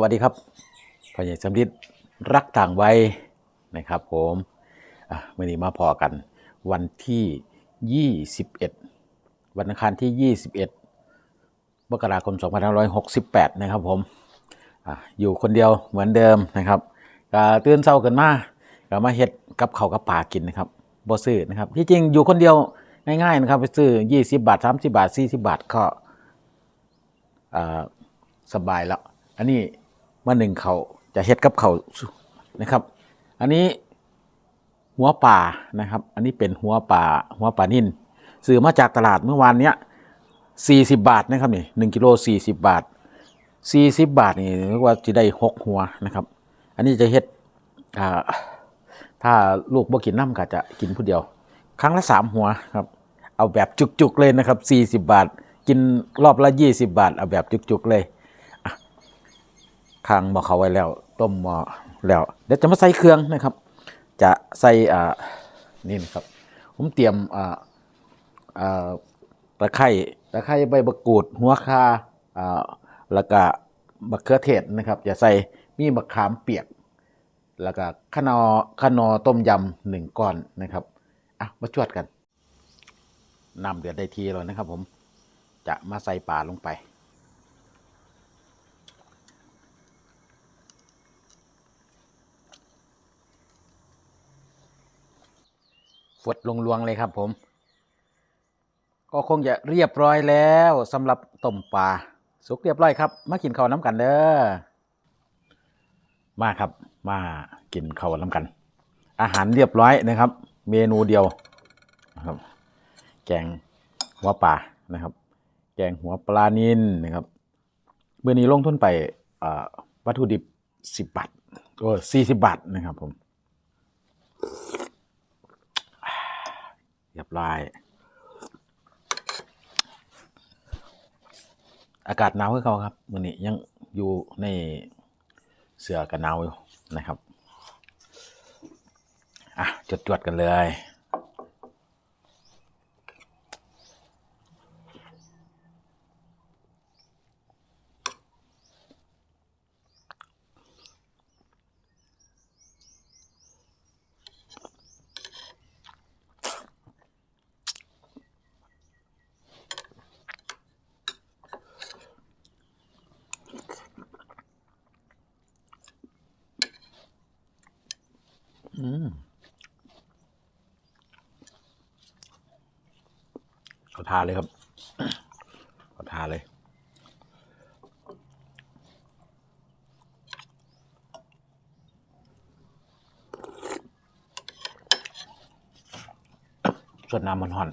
วัสดีครับพ่อใหญ่สำริดรักต่างวัยนะครับผมอะมื่อนี้มาพอกันวันที่ 21 วันอังคารที่ 21มกราคม 2568 นะครับผมออยู่คนเดียวเหมือนเดิมนะครับก็ตื่นเช้ากันมาก็มาเฮ็ดกับเขากับป่ากินนะครับบ่ซื้อนะครับที่จริงอยู่คนเดียวง่ายๆนะครับไปซื้อ 20 บาท 30 บาท 40 บาทก็สบายแล้วอันนี้ มาหนึ่งเขาจะเฮ็ดกับเขานะครับ อันนี้หัวป่านะครับ อันนี้เป็นหัวป่าหัวป่านิ่นซื้อมาจากตลาดเมื่อวานเนี้ยสี่สิบบาทนะครับนี่หนึ่งกิโลสี่สิบบาทสี่สิบบาทนี่เรียกว่าจะได้หกหัวนะครับ อันนี้จะเฮ็ดอ่าถ้าลูกบ่กินน้ำก็จะกินผู้เดียว ครั้งละสามหัวครับ เอาแบบจุกๆเลยนะครับสี่สิบบาท กินรอบละยี่สิบาท เอาแบบจุกๆเลย คางหมอเขาไว้แล้ว ต้มหมอแล้ว เดี๋ยวจะมาใส่เครื่องนะครับ จะใส่อ่านี่นะครับ ผมเตรียมอ่าอ่าตะไคร้ตะไคร้ใบมะกรูด หัวคาอ่าแล้วก็มะเขือเทศนะครับจะใส่มีมะขามเปียก แล้วก็ขนอขนอต้มยำหนึ่งก้อนนะครับอะมาจวดกันน้ำเดือดได้ทีแล้วนะครับผมจะมาใส่ปลาลงไป ฟดลงลวงเลยครับผม ก็คงจะเรียบร้อยแล้วสำหรับต้มปลาสุกเรียบร้อยครับ มากินข้าวน้ำกันเด้อมาครับมากินข้าวน้ำกัน อาหารเรียบร้อยนะครับ เมนูเดียวนะครับ แกงหัวปลานะครับ แกงหัวปลานินนะครับเมื่อนี้ลงทุนไปวัตถุดิบสิบบาทโอ้สี่สิบบาทนะครับผม เรียบร้อย อากาศหนาวขึ้นเขาครับวันนี้ยังอยู่ในเสื้อกันหนาวอยู่นะครับ อะจดจวดๆกันเลย อืม ขอทานเลยครับขอทานเลยส่วนน้ำมันห่อน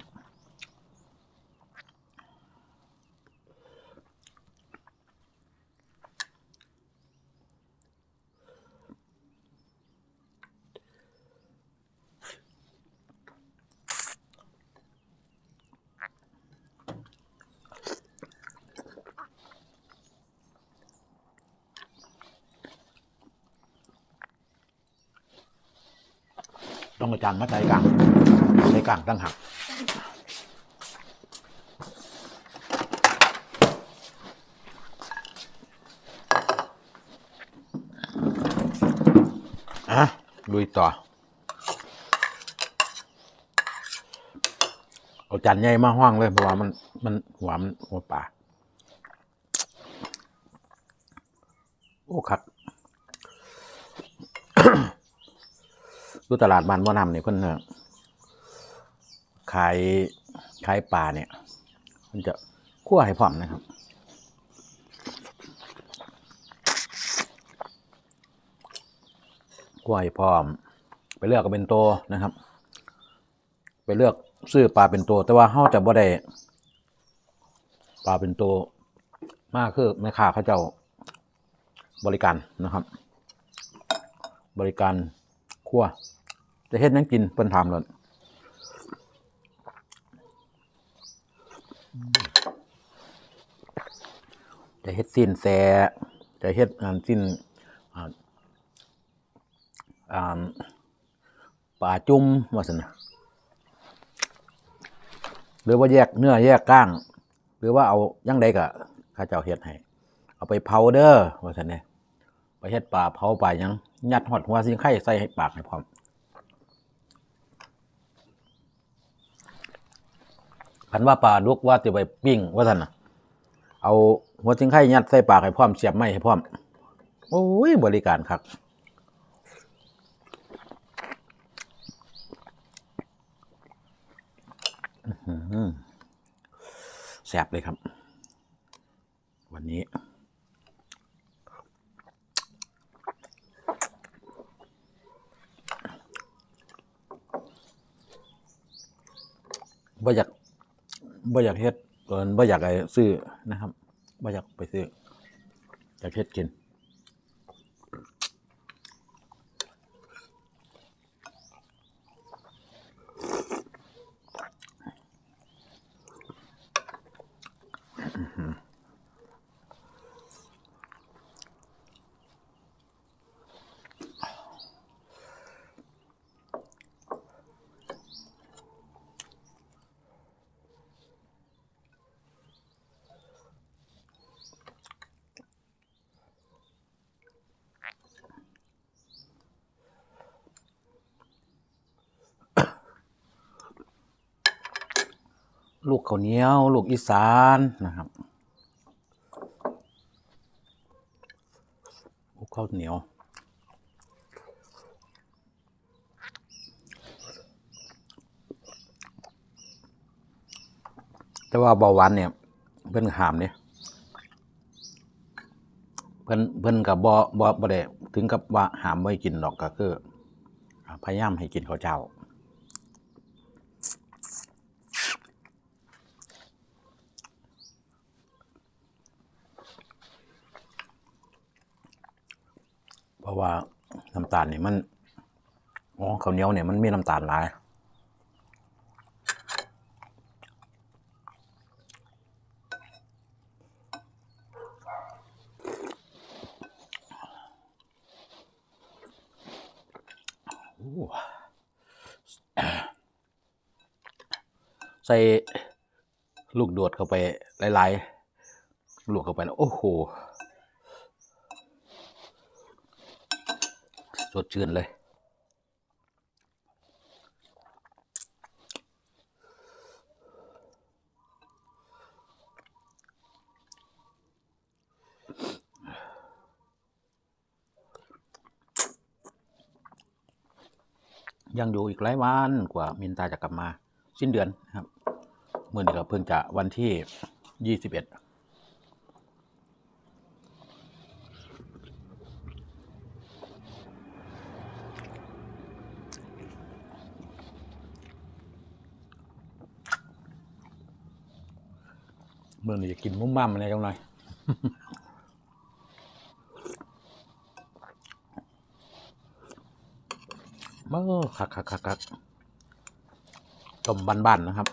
ต้องอาจารย์มาใจกลางใจกลางตั้งหักอะลุยต่อ เอาจานใหญ่มาห้องเลยเพราะว่ามันมันหัวมันหัวป่าโอ้ครับ ดูตลาดบ้านว่านำเนี่ยเพิ่นน่ะขายขายปลาเนี่ย มันจะคั่วให้พร้อมนะครับคั่วให้พร้อม ไปเลือกก็เป็นตัวนะครับ ไปเลือกซื้อปลาเป็นตัวแต่ว่าเฮาจะบ่ได้ปลาเป็นตัวมากคือแม่ค้าเขาเจ้าบริการนะครับ บริการคั่ว จะเฮ็ดหยังกินเพิ่นถามเลยจะเฮ็ดสิ้นแซจะเฮ็ดอันสิ้นอ่าอ่าปลาจุ่มว่าซั่นนะหรือว่าแยกเนื้อแยกก้าง หรือว่าเอายังใดก็ข้าเจ้าเฮ็ดให้ เอาไปเผาเด้อว่าซั่นเนี่ยเฮ็ดปลาเผาปลายังยัดหอดหัวสิงไข่ใส่ให้ปากให้พร้อม ขันว่าปลาลุกว่าจะไปปิ้งว่าท่านน่ะเอาหัวสิงไข่ยัดใส่ปากให้พร้อมเสียบไม้ให้พร้อม โอ้ยบริการครับแซ่บเลยครับ วันนี้ บ่อยาก บ่อยากเฮ็ดเอิ้นบ่อยากไปซื้อนะครับบ่อยากไปซื้ออยากเฮ็ดกิน ลูกข้าวเหนียว ลูกอีสานนะครับลูกข้าวเหนียวแต่ว่าเบาหวานเนี่ยเพิ่นหามเนี่ยเพิ่นเพิ่นกับบ่บ่บ่ได้ถึงกับว่าหามไม่กินหรอกก็คือพยายามให้กินข้าวเจ้า ราะว่าน้ำตาลเนี่ยมันอ๋อข้าวเหนียวเนี่ยมันมีน้ำตาลหลายใส่ลูกโดดเข้าไปหลายๆลูกเข้าไปแล้วโอ้โห สดชื่นเลยยังอยู่อีกหลายวันกว่ามินตาจะกลับมา สิ้นเดือนนะครับเมื่อนี้ก็เพิ่งจะวันที่ยี่สิบเอ็ด เมื่อนี้จะกินมุ้มมั่มอะไรจังหน่อยเมื่อคักคักคักคักต้มบ้านๆนะครับ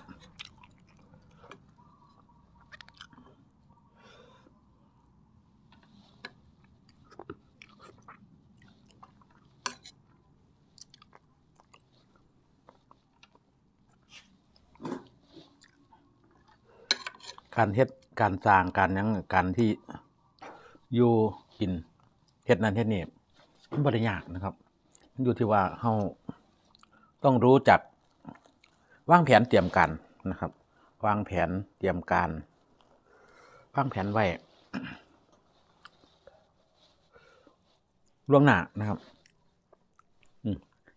การเฮ็ดการสร้างการยังการที่อยู่กินเฮ็ดนั้นเฮ็ดนี่มันบ่ได้ยากนะครับ มันอยู่ที่ว่าเฮาต้องรู้จักวางแผนเตรียมการนะครับ วางแผนเตรียมการวางแผนไว้ล่วงหน้านะครับ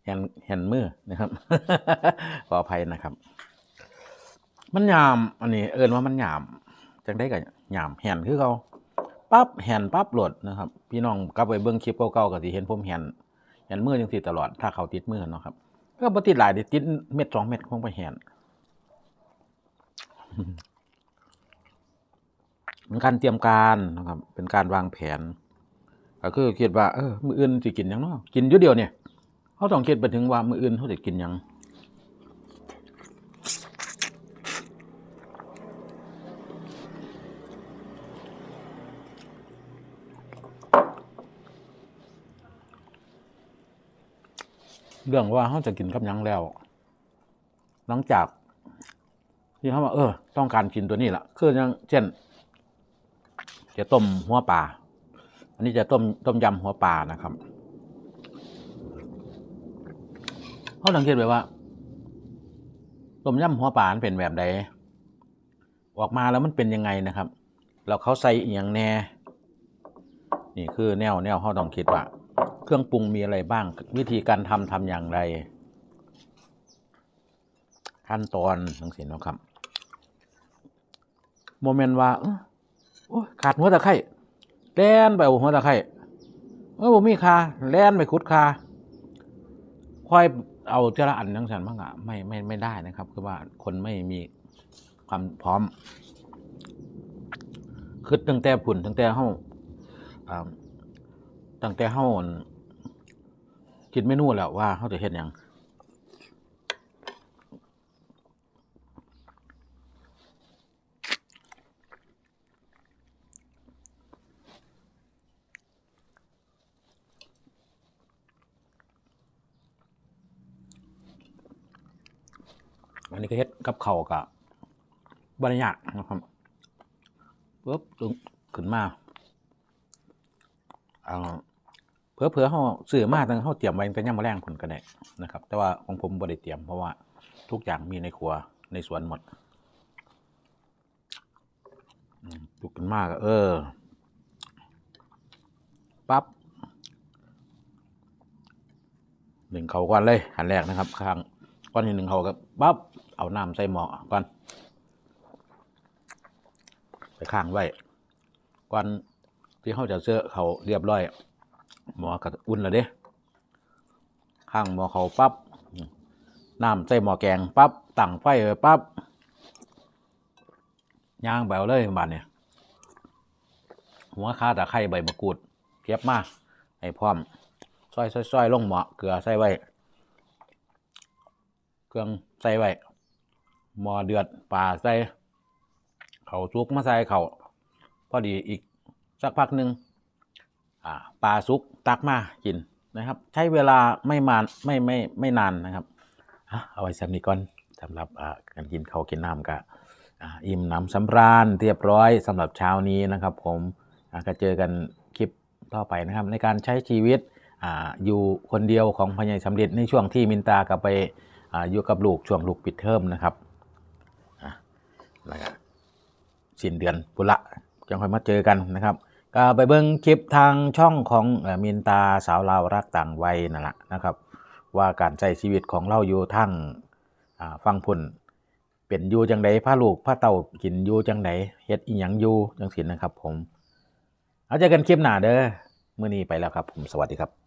เห็นเห็นมือนะครับขออภัยนะครับ มันยาม อันนี้ เอินว่ามันยามจังได้กับยามแห่นคือเขาปั๊บแห่นปั๊บโหลดนะครับ พี่น้องกลับไปเบิ่งคลิปเก่าๆก็สิเห็นผมแห่นแห่นมือจังซี่ตลอดถ้าเขาติดมือเนาะครับก็บ่ติดหลายติดเม็ดสองเม็ดคงไปแห่นเป็นการเตรียมการนะครับ เป็นการวางแผนก็คือคิดว่าเออมื้ออื่นสิกินหยังเนาะกินอยู่เดียวเนี่ยเขาต้องคิดไปถึงว่ามื้ออื่นเขาสิกินหยัง เรื่องว่าเขาจะกินกับยังแล้ว หลังจาก ที่เขาว่าเออ ต้องการกินตัวนี้ละคือยังเช่น จะต้มหัวปลาอันนี้จะต้มต้มยำหัวปลานะครับเขาสังเกตไปว่าต้มยำหัวปลาเป็นแบบใดออกมาแล้วมันเป็นยังไงนะครับแล้วเขาใส่อย่างแน่ นี่คือแนวแนวเขาต้องคิดว่า เครื่องปรุงมีอะไรบ้าง วิธีการทำทำอย่างไร ขั้นตอนทั้งสิ้นนะครับโมเมนต์ว่าขาดหัวตะไคร่แล่นไปเอาหัวตะไคร่เออผมมีคาแล่นไปขุดคาค่อยเอาเจาละอันทั้งสันบ้างอะไม่ไม่ไม่ได้นะครับ คือว่าคนไม่มีความพร้อมคือตั้งแต่ผุนตั้งแต่เฮาอ่าตั้งแต่เฮาอั่น คิดเมนูแล้วว่าเฮาจะเฮ็ดหยังอันนี้ก็เฮ็ดกับเข่ากับบริยากนะครับปุ๊บตึงขึ้นมาเอา เผื่อเผื่อเขาซื้อมาตั้งเขาเตรียมไว้ตั้งย่ำมาแรงผลก็ได้นะครับ แต่ว่าของผมบริเตรียมเพราะว่าทุกอย่างมีในครัวในสวนหมดอืมลุกขึ้นมากเออปั๊บหนึ่งเขาก่อนเลยอันแรกนะครับข้างก้อนที่หนึ่งเขาก็ปั๊บเอาน้ำใส่หม้อก่อนไปข้างไว้ก่อนที่เขาจะเสื้อเขาเรียบร้อย หมอก็อุ่นแล้วเด้ข้างหมอเขาปั๊บน้ำใส่หม้อแกงปั๊บตั้งไฟไปั๊บย่างแบวเลยบาดเนี่ยหัวข้าตะไคร้ใบมะกรูดเก็บมาให้พร้อมซอยซอยลงหม้อเกลือใส่ไว้ เครื่องใส่ไว้หม้อเดือดปลาใส่เขาซุกมาใส่เขาพอดีอีกสักพักหนึ่ง ปลาซุกตักมากินนะครับ ใช้เวลาไม่มานไม่ไม่ไม่นานนะครับเอาไว้สำนีก่อนสำหรับการกินเขาวกินน้ำก็อิ่มหน้ำสำราญเรียบร้อยสำหรับเช้านี้นะครับ ผมก็เจอกันคลิปต่อไปนะครับ ในการใช้ชีวิตออยู่คนเดียวของพญายสำเร็จในช่วงที่มินตากลับไปออยู่กับลูกช่วงลูกปิดเทอมนะครับอะแล้วก็สิ้นเดือนปุระจังค่อยมาเจอกันนะครับ ก็ไปเบิ่งคลิปทางช่องของอมินตาสาวลาวรักต่างวัยนั่นแหละนะครับ ว่าการใช้ชีวิตของเราอยู่ทั้งฟังพุ่นเป็นอยู่จังไดพาลูกผ้าเต่ากินอยู่จังไดเฮ็ดอีหยังอยู่จังสินนะครับผม เอาเจอกันคลิปหน้าเด้อเมื่อนี้ไปแล้วครับผมสวัสดีครับ